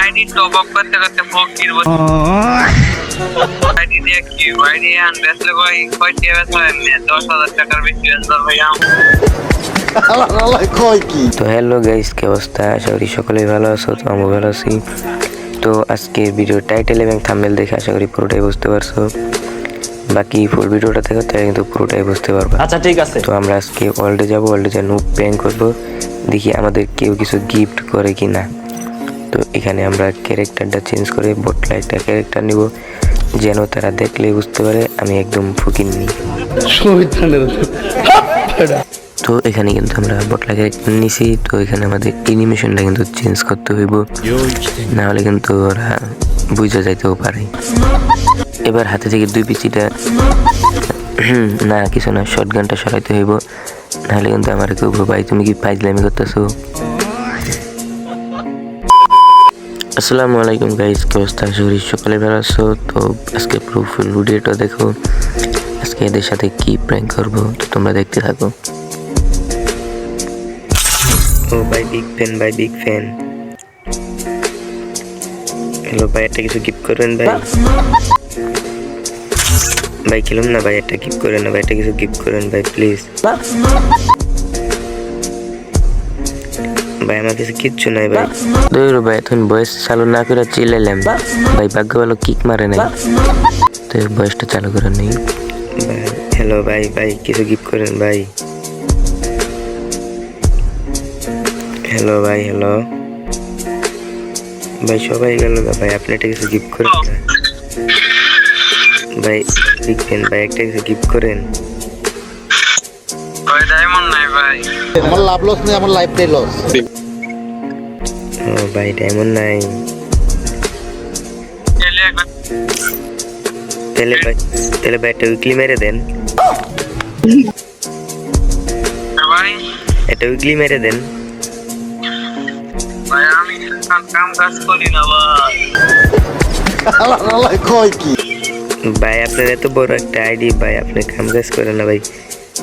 ID top up করতে করতে ফকির ID দিয়ে কি আইডি আন বেসলে ভাই বেসলে এমনি দশ হাজার টাকার বেশি বেসলে ভাই তো হ্যালো গাইস কি অবস্থা? আশা করি সকলেই ভালো আছো তো আমি ভালো আছি। তো আজকের ভিডিও টাইটেল এবং থাম্বনেল দেখে আশা করি পুরোটাই বুঝতে পারছ। বাকি ফুল ভিডিওটা দেখো তাহলে কিন্তু পুরোটাই বুঝতে পারবে। আচ্ছা ঠিক আছে। তো আমরা আজকে ওয়ার্ল্ডে যাব ওয়ার্ল্ডে যা নুপ প্র্যাঙ্ক করব। দেখি আমাদের কেউ কিছু গিফট করে কি না তো এখানে আমরা ক্যারেক্টারটা চেঞ্জ করে বটলা একটা ক্যারেক্টার নিব। যেন তারা দেখলে বুঝতে পারে আমি একদম ফুকিন নিই তো এখানে কিন্তু আমরা বটলা ক্যারেক্টার নিছি। তো এখানে আমাদের অ্যানিমেশনটা কিন্তু চেঞ্জ করতে হইব। না হলে কিন্তু ওরা বুঝে যাইতেও পারে। এবার হাতে থেকে দুই পিচিটা না, কিছু না শর্ট গানটা সরাইতে হইব। নাহলে কিন্তু আমার কেউ ভাই, তুমি কি ফাইজলামি করতেছো? আসসালামু আলাইকুম গাইস, কি অবস্থা? আশা সকালে ভালো আছো। তো আজকে পুরো ফুল ভিডিওটা দেখো। আজকে এদের সাথে কি প্র্যাঙ্ক করব, তো তোমরা দেখতে থাকো। ও ভাই বিগ ফ্যান ভাই বিগ ফ্যান হ্যালো ভাই, একটা কিছু গিফট করবেন, ভাই? ভাই খেলুন না, ভাই, একটা গিফট করেন না, ভাই, একটা কিছু গিফট করেন, ভাই প্লিজ ভাই আমার কাছে কিচ্ছু নাই ভাই। দৌড় ভাই এখন বয়স চালু না করে চিল্লাইলাম। ভাই ভাগ্য ভালো কিক মারে নাই। তো বয়সটা চালু করে নেই। হ্যালো ভাই ভাই কিছু গিফট করেন ভাই। হ্যালো ভাই হ্যালো ভাই সবাই গেল না ভাই আপনি একটা কিছু গিফট করেন ভাই ভাই একটা কিছু গিফট করেন। ডায়মন্ড নাই ভাই। আমার লাভ লস নেই আমার লাইফটাই লস ও ভাই ডায়মন্ড নাই। তাহলে ভাই। তাহলে ভাই একটা উইকলি মেরে দেন। ভাই একটা উইকলি মেরে দেন। ভাই আমি কাম- কাম কাজ করি না ভাই। কয় কি? ভাই আপনার এত বড় একটা আইডি ভাই আপনি কাম কাজ করেন না ভাই।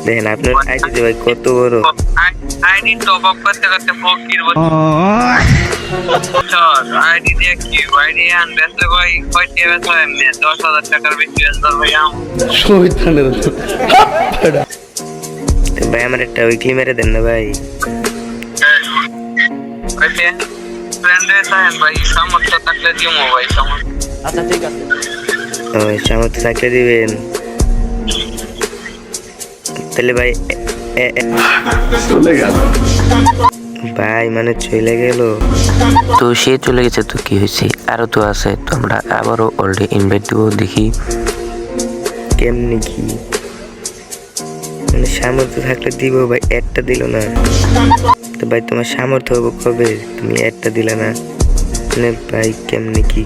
দেখেন আপনার আইডি ভাই কত বড়? আইডি টপ আপ করতে করতে ফকির আইডি দিয়ে কি? আইডি আন বেসলে ভাই কয়টি বেসলে এমনি দশ হাজার টাকার বেশি বেসলে ভাই আম। তো ভাই আমার একটা উইকলি মেরে দেন না ভাই। ফ্রেন্ডে থাকেন ভাই সামর্থ্য থাকলে দিমো ভাই সামর্থ্য। আচ্ছা ঠিক আছে ও সামর্থ্য থাকলে দিবেন। তাহলে ভাই এ- এ- ভাই মানে চলে গেল। তো সে চলে গেছে তো কি হয়েছে? আরও তো আছে তো আমরা আবারও অলরেডি ইনভাইট দেবো দেখি। কেমনি কি? মানে সামর্থ্য থাকলে দিব ভাই একটা দিল না। তো ভাই তোমার সামর্থ্য হব কবে? তুমি একটা দিলে না। মানে ভাই কেমনি কি?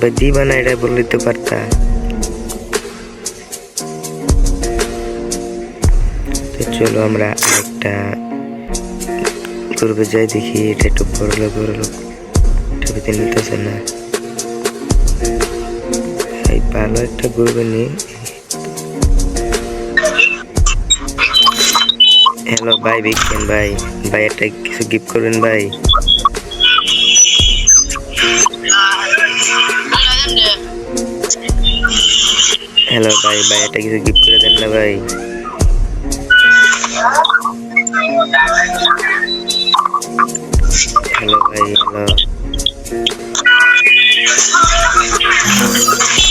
ভাই দিবা না এটা বললে তো পারতা। চলো আমরা আরেকটা গ্রুপে যাই দেখি, এটা একটু বড় লোক বড় লোক। ছবিতে নিতেছে না। এই ভালো একটা গ্রুপে নিয়ে হ্যালো ভাই বিজ্ঞান ভাই। ভাই, একটা কিছু গিফট করবেন, ভাই? হ্যালো ভাই ভাই, একটা কিছু গিফট করে দেন না, ভাই। হ্যালো ভাই হ্যালো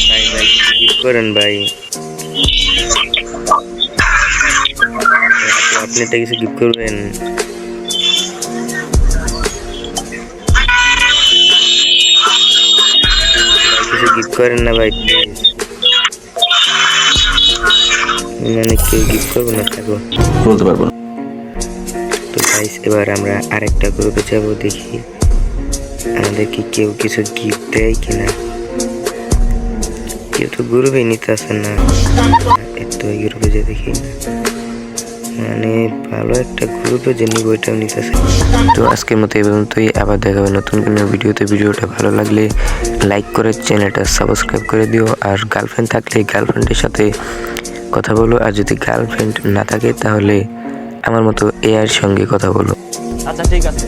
ভাই ভাই করেন ভাই আপনি- একটা কিছু গিফট করবেন কিছু গিফট করেন না ভাই। মানে কেউ গিফট করব না বলতে পারব না। গাইস এবার আমরা আরেকটা গ্রুপে যাব, দেখি আমাদের কি কেউ কিছু গিফট দেয় কিনা। কেউ তো গ্রুপে নিতে আসে না। এত গ্রুপে যে দেখি না। মানে ভালো একটা গ্রুপে যে নিব ওইটাও নিতে আসে তো আজকের মতো এই পর্যন্তই, আবার দেখা হবে নতুন কোনো ভিডিওতে। ভিডিওটা ভালো লাগলে লাইক করে চ্যানেলটা সাবস্ক্রাইব করে দিও। আর গার্লফ্রেন্ড থাকলে গার্লফ্রেন্ডের সাথে কথা বলো। আর যদি গার্লফ্রেন্ড না থাকে, তাহলে আমার মতো এআর সঙ্গে কথা বলো। আচ্ছা ঠিক আছে।